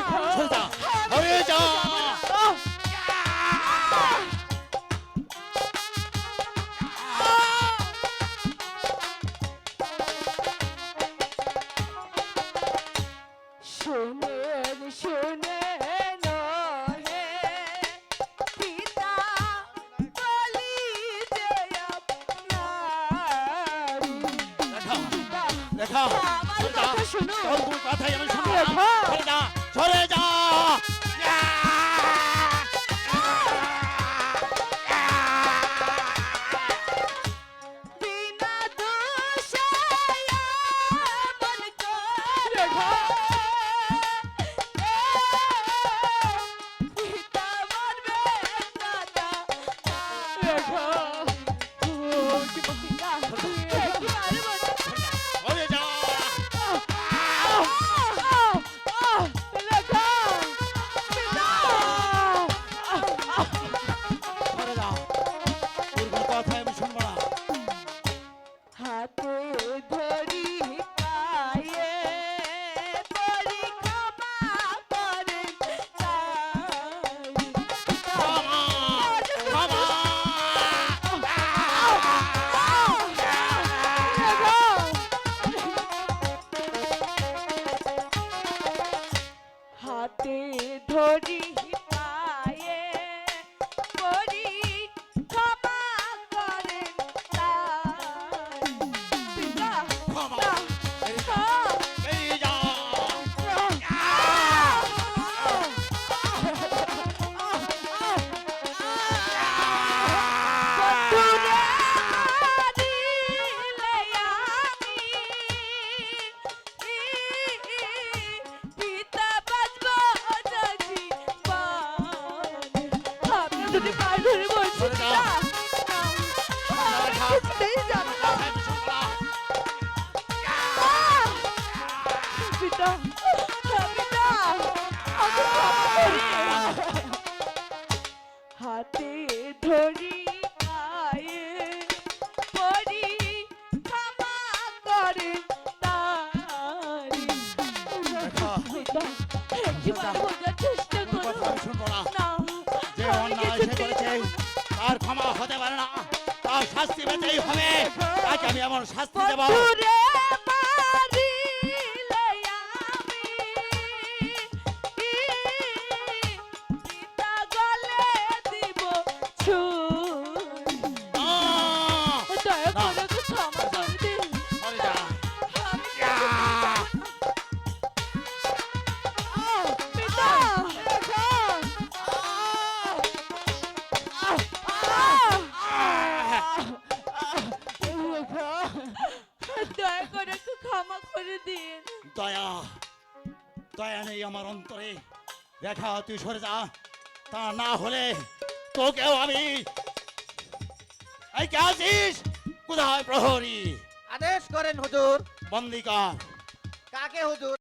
천사. 허리자 শুনে শুনে নহে পিতা বলি যে আপনার দেখা দেখা আমার কথা শুনো কথা আমি শুনো দেখা সরে যা। যদি পায়ে ধরে বলছি যাও। পিতা কিছুতেই যাবে না। না। পিতা পিতা। হাতে ধরি পায়ে পরি ক্ষমা করে তারি। পিতা একবার বোঝার চেষ্টা করো। না। না করেছে, তার ক্ষমা হতে পারে না। তার শাস্তি পেতেই হবে। তাকে আমি এমন শাস্তি দেব। দয়া করে একটু ক্ষমা করে দিন। দয়া দয়া নেই আমার অন্তরে। দেখা তুই সরে যা। তা না হলে তোকেও আমি এই কে আছিস? কোথায় প্রহরী? আদেশ করেন হুজুর। বন্দিকা। কাকে হুজুর?